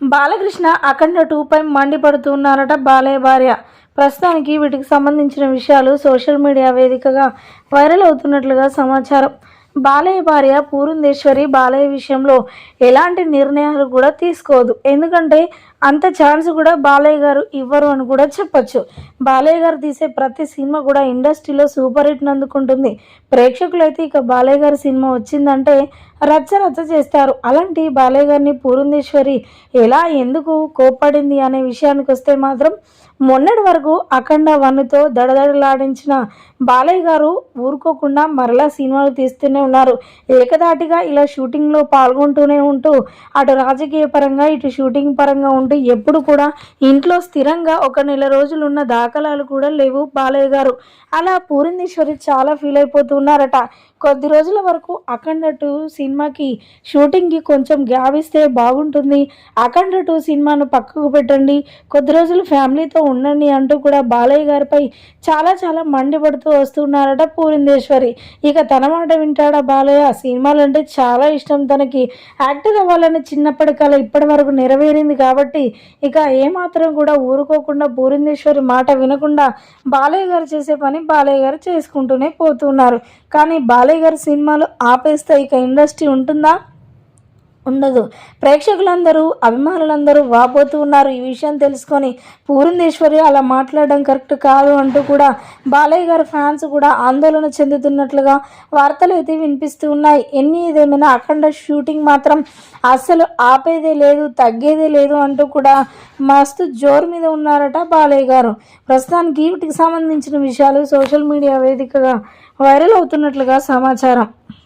Balakrishna Akhanda two పై మండిపడుతున్నారట బాలయ్య భార్య. ప్రస్తుతానికి వీటికి సంబంధించిన విషయాలు సోషల్ మీడియా వేదికగా వైరల్ అవుతున్నట్లుగా సమాచారం. బాలయ్య భార్య పూరుందేశ్వరి బాలయ్య విషయంలో ఎలాంటి నిర్ణయాలు కూడా తీసుకోదు. ఎందుకంటే అంత ఛాన్స్ కూడా బాలయ్య గారు ఇవ్వరు అని కూడా చెప్పొచ్చు. బాలయ్య గారు తీసే ప్రతి సినిమా కూడా ఇండస్ట్రీలో సూపర్ హిట్ అందుకుంటుంది ప్రేక్షకులైతే ఇక బాలయ్య గారి సినిమా వచ్చిందంటే రచ్చ రచ్చ చేస్తారు. అలాంటి బాలయ్య గారిని పూరుందేశ్వరి ఎలా ఎందుకు కోప్పడింది అనే విషయానికి వస్తే మాత్రం మొన్నటి వరకు అఖండ వన్నుతో దడదడలాడించిన బాలయ్య గారు ఊరుకోకుండా మరలా సినిమాలు తీస్తూనే ఉన్నారు. ఏకదాటిగా ఇలా షూటింగ్లో పాల్గొంటూనే ఉంటూ అటు రాజకీయ పరంగా ఇటు షూటింగ్ పరంగా ఉంటూ ఎప్పుడు కూడా ఇంట్లో స్థిరంగా ఒక నెల రోజులు ఉన్న దాఖలాలు కూడా లేవు బాలయ్య గారు. అలా పూరిందేశ్వరి చాలా ఫీల్ అయిపోతున్నారట కొద్ది రోజుల వరకు అఖండ టూ సినిమాకి షూటింగ్కి కొంచెం గ్యాప్ ఇస్తే బాగుంటుంది. అఖండ టూ సినిమాను పక్కకు పెట్టండి. కొద్ది రోజులు ఫ్యామిలీతో ఉండండి అంటూ కూడా బాలయ్య గారిపై చాలా చాలా మండిపడుతూ వస్తున్నారట పూరిందేశ్వరి. ఇక తన మాట వింటాడా బాలయ్య? సినిమాలు అంటే చాలా ఇష్టం తనకి. యాక్టర్ అవ్వాలని చిన్నప్పటి కల ఇప్పటి వరకు నెరవేరింది కాబట్టి ఇక ఏమాత్రం కూడా ఊరుకోకుండా పూరిందేశ్వరి మాట వినకుండా బాలయ్య గారు చేసే పని బాలయ్య గారు చేసుకుంటూనే పోతున్నారు. కానీ బాలయ్య గారి సినిమాలు ఆపేస్తే ఇక ఇండస్ట్రీ ఉంటుందా? ఉండదు. ప్రేక్షకులందరూ అభిమానులందరూ వాపోతూ ఉన్నారు. ఈ విషయం తెలుసుకొని పూరంధేశ్వరి అలా మాట్లాడడం కరెక్ట్ కాదు అంటూ కూడా బాలయ్య గారి ఫ్యాన్స్ కూడా ఆందోళన చెందుతున్నట్లుగా వార్తలు అయితే వినిపిస్తూ ఉన్నాయి. ఎన్ని ఏదేమైనా అఖండ షూటింగ్ మాత్రం అస్సలు ఆపేదే లేదు తగ్గేదే లేదు అంటూ కూడా మస్తు జోరు మీద ఉన్నారట బాలయ్య గారు. ప్రస్తుతానికి వీటికి సంబంధించిన విషయాలు సోషల్ మీడియా వేదికగా వైరల్ అవుతున్నట్లుగా సమాచారం.